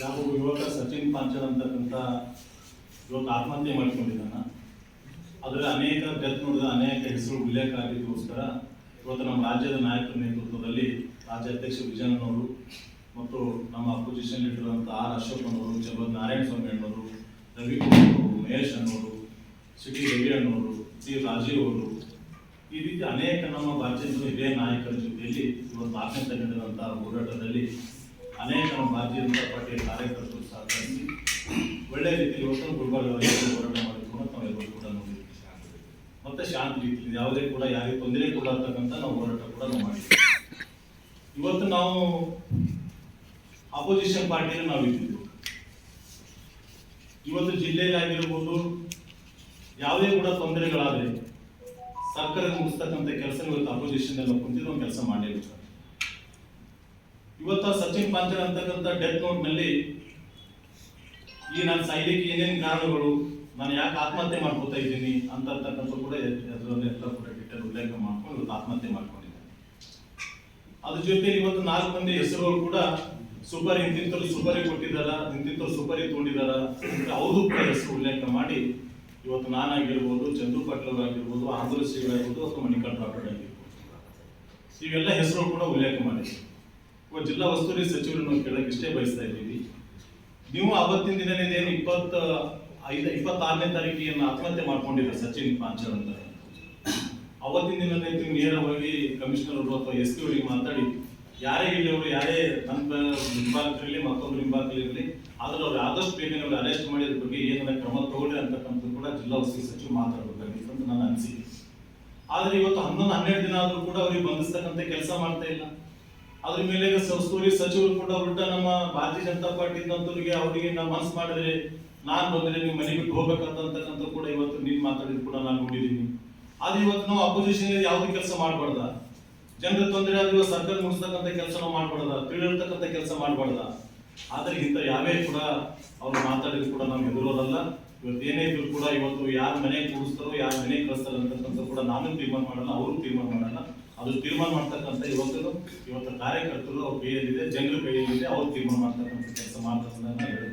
ಯಾವ ಯುವಕ ಸಚಿನ್ ಪಾಂಚಲ್ ಅಂತಕ್ಕಂಥ ಇವತ್ತು ಆತ್ಮಹತ್ಯೆ ಮಾಡಿಕೊಂಡಿದ್ದಾನ ಅದರ ಅನೇಕ ಡೆತ್ ನೋಡಿದ ಅನೇಕ ಹೆಸರು ಉಲ್ಲೇಖ ಆಗಿದ್ದಕ್ಕೋಸ್ಕರ ಇವತ್ತು ನಮ್ಮ ರಾಜ್ಯದ ನಾಯಕರ ನೇತೃತ್ವದಲ್ಲಿ ರಾಜ್ಯ ಅಧ್ಯಕ್ಷ ವಿಜಯನವರು ಮತ್ತು ನಮ್ಮ ಅಪೋಸಿಷನ್ ಲೀಡರ್ ಅಂತ ಆರ್ ಅಶೋಕನವರು ಜಗತ್ ನಾರಾಯಣ ಸ್ವಾಮಿ ಅಣ್ಣವರು ರವಿಕುಮಾರ್ ಅವರು ಮಹೇಶ್ ಅಣ್ಣವರು ಸಿಟಿ ರವಿ ಅಣ್ಣವರು ಸಿ ರಾಜೀವ್ ಅವರು ಈ ರೀತಿ ಅನೇಕ ನಮ್ಮ ಭಾರತೀಯ ಹಿರಿಯ ನಾಯಕರ ಜೊತೆಯಲ್ಲಿ ಇವತ್ತು ನಾಲ್ಕನೇ ತಂಡದಂತಹ ಹೋರಾಟದಲ್ಲಿ ಅನೇಕ ನಮ್ಮ ಭಾರತೀಯ ಜನತಾ ಪಾರ್ಟಿಯ ಕಾರ್ಯಕರ್ತರು ಸಹಕರಿಸಿ ಒಳ್ಳೆ ರೀತಿಯಲ್ಲಿ ಇವತ್ತು ಗುಲ್ಬರ್ಗದಲ್ಲಿ ಹೋರಾಟ ಮಾಡಿಕೊಂಡು ನಾವೆಲ್ಲರೂ ಕೂಡ ನೋಡಿದ್ವಿ ಮತ್ತೆ ಶಾಂತಿ ರೀತಿಯಲ್ಲಿ ಯಾವುದೇ ಕೂಡ ಯಾರಿಗೆ ತೊಂದರೆ ಕೊಡತಕ್ಕಂಥ ನಾವು ಹೋರಾಟ ಕೂಡ ನಾವು ಮಾಡಿದ್ದೀವಿ. ಇವತ್ತು ನಾವು ಅಪೋಸಿಷನ್ ಪಾರ್ಟಿಯಲ್ಲಿ ನಾವು ಇದ್ದೀವಿ. ಇವತ್ತು ಜಿಲ್ಲೆಯಲ್ಲಿ ಆಗಿರ್ಬೋದು ಯಾವುದೇ ಕೂಡ ತೊಂದರೆಗಳಾದ್ರೆ ಸರ್ಕಾರ ಮುಗಿಸ್ತಕ್ಕಂಥ ಕೆಲಸ ಇವತ್ತು ಅಪೋಸಿಷನ್ ಎಲ್ಲ ಕುಂತಿದ್ದು ಒಂದು ಕೆಲಸ ಬೇಕು ಇವತ್ತು ಸಚಿನ್ ಪಾಂಚರ್ ಅಂತಕ್ಕಂಥ ಡೆತ್ ನೋಟ್ನಲ್ಲಿ ಈ ನನ್ನ ಸಾಯ್ಲಿಕ್ಕೆ ಏನೇನು ಕಾರಣಗಳು, ನಾನು ಯಾಕೆ ಆತ್ಮಹತ್ಯೆ ಮಾಡ್ಕೋತಾ ಇದ್ದೀನಿ ಅಂತಕ್ಕಂಥ ಕೂಡ ಅದರಲ್ಲೆಲ್ಲ ಕೂಡ ಡಿಟೇಲ್ ಉಲ್ಲೇಖ ಮಾಡ್ಕೊಂಡು ಇವತ್ತು ಆತ್ಮಹತ್ಯೆ ಮಾಡ್ಕೊಂಡಿದ್ದಾರೆ. ಅದ್ರ ಜೊತೆ ಇವತ್ತು ನಾಲ್ಕು ಮಂದಿ ಹೆಸರುಗಳು ಕೂಡ ಸೂಪರ್ ಇಂತಿಂತರು ಸೂಪರಿ ಕೊಟ್ಟಿದ್ದಾರ ಇಂತಿಂತರು ಸೂಪರಿ ತಗೊಂಡಿದ್ದಾರ ಅವರು ಕೂಡ ಹೆಸರು ಉಲ್ಲೇಖ ಮಾಡಿ ಇವತ್ತು ನಾನಾಗಿರ್ಬೋದು, ಚಂದು ಪಾಟೀಲ್ ಅವರಾಗಿರ್ಬೋದು ಆಂಧ್ರ ಆಗಿರ್ಬೋದು ಅಥವಾ ಮಣಿಕಾಂತ್ ಆಗಿರ್ಬೋದು ಇವೆಲ್ಲ ಹೆಸರು ಕೂಡ ಉಲ್ಲೇಖ ಮಾಡಿ ಇವತ್ತು ಜಿಲ್ಲಾ ಉಸ್ತುವಾರಿ ಸಚಿವರನ್ನು ಕೇಳಕ್ಕೆ ಇಷ್ಟೇ ಬಯಸ್ತಾ ಇದ್ದೀವಿ. ನೀವು ಅವತ್ತಿನ ದಿನನೇ ಏನು ಇಪ್ಪತ್ತ ಐದು, ಇಪ್ಪತ್ತಾರನೇ ತಾರೀಕಿಗೆ ಆತ್ಮಹತ್ಯೆ ಮಾಡ್ಕೊಂಡಿದ್ದ ಸಚಿನ್ ಪಾಂಚರ್ ಅಂತ. ಅವತ್ತಿನ ದಿನನೇ ನೀವು ನೇರವಾಗಿ ಕಮಿಷನರ್ ಅವರು ಅಥವಾ ಎಸ್ ಪಿ ಅವರಿಗೆ ಮಾತಾಡಿ, ಯಾರೇ ಇಲ್ಲಿ ಅವರು, ಯಾರೇ ನನ್ನ ಹಿಂಬಾಲಕರಲ್ಲಿ ಮತ್ತೊಬ್ಬರು ಇರಲಿ, ಆದ್ರೆ ಅವ್ರು ಆದಷ್ಟು ಬೇಗನೆ ಅವ್ರು ಅರೆಸ್ಟ್ ಮಾಡಿದ ಬಗ್ಗೆ ಏನಾರ ಕ್ರಮ ತಗೊಳ್ಳಿ ಅಂತಕ್ಕಂಥದ್ದು ಕೂಡ ಜಿಲ್ಲಾ ಉಸ್ತುವಾರಿ ಮಾತಾಡಬೇಕಾಗಿತ್ತು ಅಂತ ನನ್ನ ಅನಿಸಿಕೆ. ಆದ್ರೆ ಇವತ್ತು ಹನ್ನೊಂದು, ಹನ್ನೆರಡು ದಿನ ಆದ್ರೂ ಕೂಡ ಅವ್ರಿಗೆ ಬಂಧಿಸ್ತಕ್ಕಂಥ ಕೆಲಸ ಮಾಡ್ತಾ ಇಲ್ಲ. ಅದ್ರ ಮೇಲೆ ಉಸ್ತುವಾರಿ ಸಚಿವರು ಕೂಡ ಉಲ್ಟಾ ನಮ್ಮ ಭಾರತೀಯ ಜನತಾ ಪಾರ್ಟಿ ಇದ್ದಂತವ್ರಿಗೆ ಅವರಿಗೆ ನಾವು ಮನಸ್ಸು ಮಾಡಿದ್ರೆ ನಾನು ಬಂದ್ರೆ ನೀವು ಮನೆ ಬಿಟ್ಟು ಹೋಗ್ಬೇಕಂತಕ್ಕಂಥ ಕೂಡ ಇವತ್ತು ನೀನ್ ಮಾತಾಡಿದ್ ಕೂಡ ನಾನು ನೋಡಿದ್ದೀನಿ. ಆದ್ರೆ ಇವತ್ತು ನಾವು ಅಪೋಸಿಷನ್ ಯಾವ್ದು ಕೆಲಸ ಮಾಡಬಾರ್ದ? ಜನರ ತೊಂದರೆ ಆದ್ರೆ ಸರ್ಕಾರ ಮುಗಿಸ್ತಕ್ಕಂಥ ಕೆಲಸ ಮಾಡಬಾರ್ದ? ತಿಳಿರ್ತಕ್ಕಂಥ ಕೆಲಸ ಮಾಡಬಾರ್ದ? ಆದ್ರೆ ಇಂಥ ಯಾವೇ ಕೂಡ ಅವ್ರು ಮಾತಾಡಿದ್ರು ಕೂಡ ನಾವು ಎದುರೋದಲ್ಲ. ಇವತ್ತು ಏನೇ ಇದ್ರು ಕೂಡ ಇವತ್ತು ಯಾರ ಮನೆ ಕೂಡಿಸ್ತಾರೋ ಯಾರ ಮನೆ ಕಳಿಸ್ತಾರೋ ಅಂತಕ್ಕಂಥ ಕೂಡ ನಾನು ತೀರ್ಮಾನ ಮಾಡಲ್ಲ, ಅವರು ತೀರ್ಮಾನ ಮಾಡಲ್ಲ ಅದು ತೀರ್ಮಾನ ಮಾಡ್ತಕ್ಕಂಥ ಇವತ್ತು ಇವತ್ತು ಕಾರ್ಯಕರ್ತರು ಅವ್ರ ಕೈಯಲ್ಲಿದೆ, ಜನರ ಕೈಯಲ್ಲಿದೆ, ಅವ್ರು ತೀರ್ಮಾನ ಮಾಡ್ತಕ್ಕಂಥ ಕೆಲಸ ಮಾಡ್ತಾರೆ.